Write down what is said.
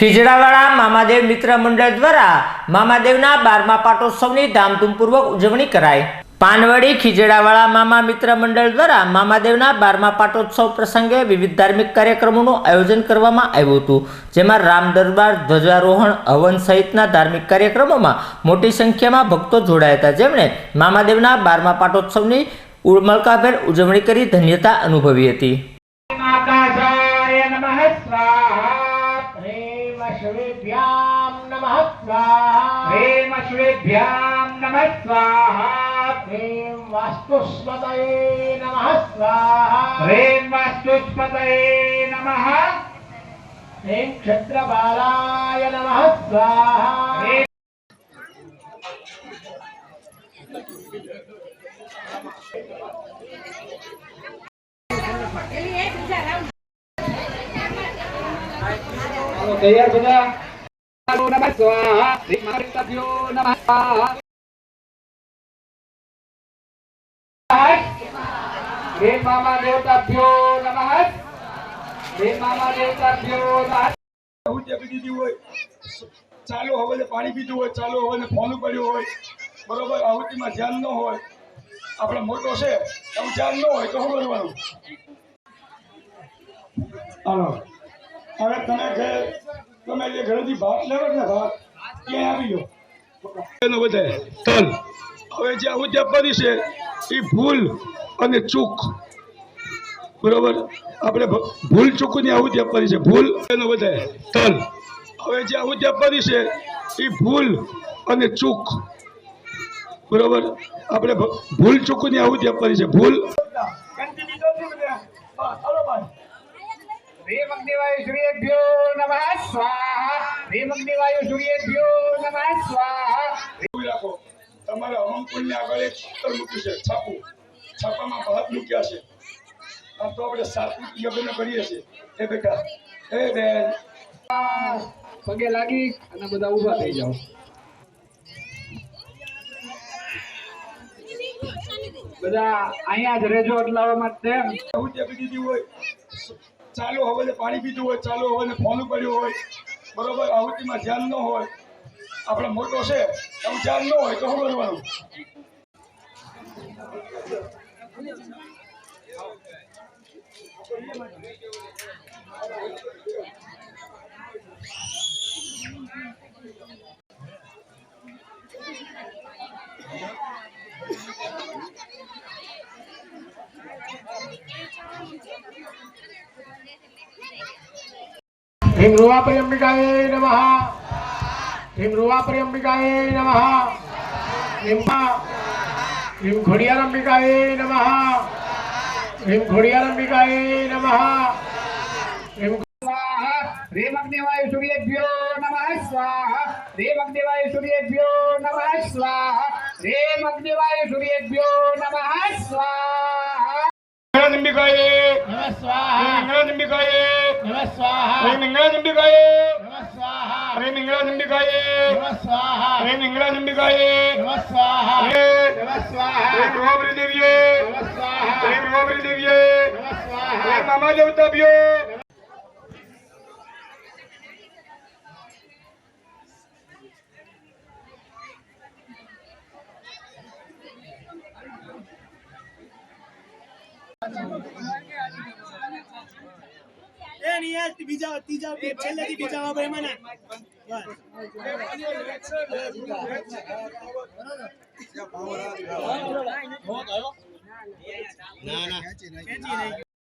ખીજડાવાળા મામાદેવ મિત્ર મંડળ દ્વારા મામાદેવના બારમા પાટોત્સવની ધામધૂમપૂર્વક ઉજવણી કરાઈ. પાનવડી ખીજડાવાળા મામા મિત્ર મંડળ દ્વારા મામાદેવના બારમા પાટોત્સવ પ્રસંગે વિવિધ ધાર્મિક કાર્યક્રમોનું આયોજન કરવામાં આવ્યું હતું, જેમાં રામ દરબાર, ધ્વજારોહણ, હવન સહિતના ધાર્મિક કાર્યક્રમોમાં મોટી સંખ્યામાં ભક્તો જોડાયા હતા. જેમણે મામાદેવના બારમા પાટોત્સવની ઉમળકાભેર ઉજવણી કરી ધન્યતા અનુભવી હતી. नमः स्वाहा ह्रीं श्रीभ्यां नमः स्वाहा ह्रीं वास्तुस्पतये नमः स्वाहा ह्रीं वास्तुस्पतये नमः ह्रीं क्षत्रबालाय नमः स्वाहा ह्रीं તૈયાર બધા નમઃ સ્વાહા. જે ચાલુ હવે પાણી પીધું હોય, ચાલુ હવે ફોન પડ્યું હોય, બરોબર આહુતિમાં ધ્યાન ન હોય આપડે મોટો છે એવું ધ્યાન ન હોય તો શું કરવાનું? હાલો. હવે તમે ઘરે તમે જે ઘરેથી ભાત લેવો ને ભાત ત્યાં આવી ગયો એનો વધારે તલ હવે જે આહુતિ આપવાની છે એ ભૂલ અને ચૂક. બરોબર? આપણે ભૂલ ચૂકની આહુતિ આપવાની છે ભૂલ એનો વધારે તલ હવે જે આહુતિ આપવાની છે એ ભૂલ અને ચૂક. બરોબર? આપણે ભૂલ ચૂકની આહુતિ આપવાની છે ભૂલ શ્રી અગ્નિવાયુ સૂર્યેભ્યો નમઃ સ્વાહા શ્રી અગ્નિવાયુ સૂર્યેભ્યો નમઃ સ્વાહા રાખો. તમારે હવનકુંડની આગળ એક મૂક્યું છે છાપું. છાપામાં ભાત મૂક્યા છે. આમ તો આપણે સાત્વિક યજ્ઞ કરીએ છીએ. એ બેટા એ બેન. પગે લાગી અને બધા ઊભા થઈ જાઓ. બધા અહીંયા જ રહેજો એટલા માટે. જે પી હોય. ચાલુ હવે પાણી પીધું હોય, ચાલુ હવે ફોન પડ્યું હોય, બરોબર આહુતિમાં ધ્યાન ન હોય, આપણે મોટો છે એવું ધ્યાન ન હોય તો શું કરવાનું? ह्रीं रूपापरिम्बिकाय नमः ह्रीं रूपापरिम्बिकाय नमः ह्रीं ह्रीं घोडियारम्बिकाय नमः ह्रीं घोडियारम्बिकाय नमः ह्रीं स्वाहा ह्रीं अग्निवायु सूर्येभ्यो नमः स्वाहा ह्रीं अग्निवायु सूर्येभ्यो नमः स्वाहा ह्रीं अग्निवायु सूर्येभ्यो नमः स्वाहा ನಿಂಬಿಕಾಯಿ ಮಿಂಗಳ ನಿಂಬಿಕಾಯಿ ಶ್ರೀ ಮಿಂಗಳ ನಿಂಬಿಕಾಯಿ ಶ್ರೀ ಮಿಂಗಳ ನಿಂಬಿಕಾಯಿ ಶ್ರೀ ಮಿಂಗಳ ನಿಂಬಿಕಾಯಿ ಶ್ರೀ ಗೃಹೋಬರಿ ದೇವಿಯೇ ಶ್ರೀ ಗೃಹೋಬರಿ ದೇವಿಯೇ ಶ್ರೀ ಮಾಮಾ ದೇವತಾಭಿಯೋ નહીં યાર બીજા ત્રીજા છેલ્લેથી બીજા વાપરે મને બસ. ના ના.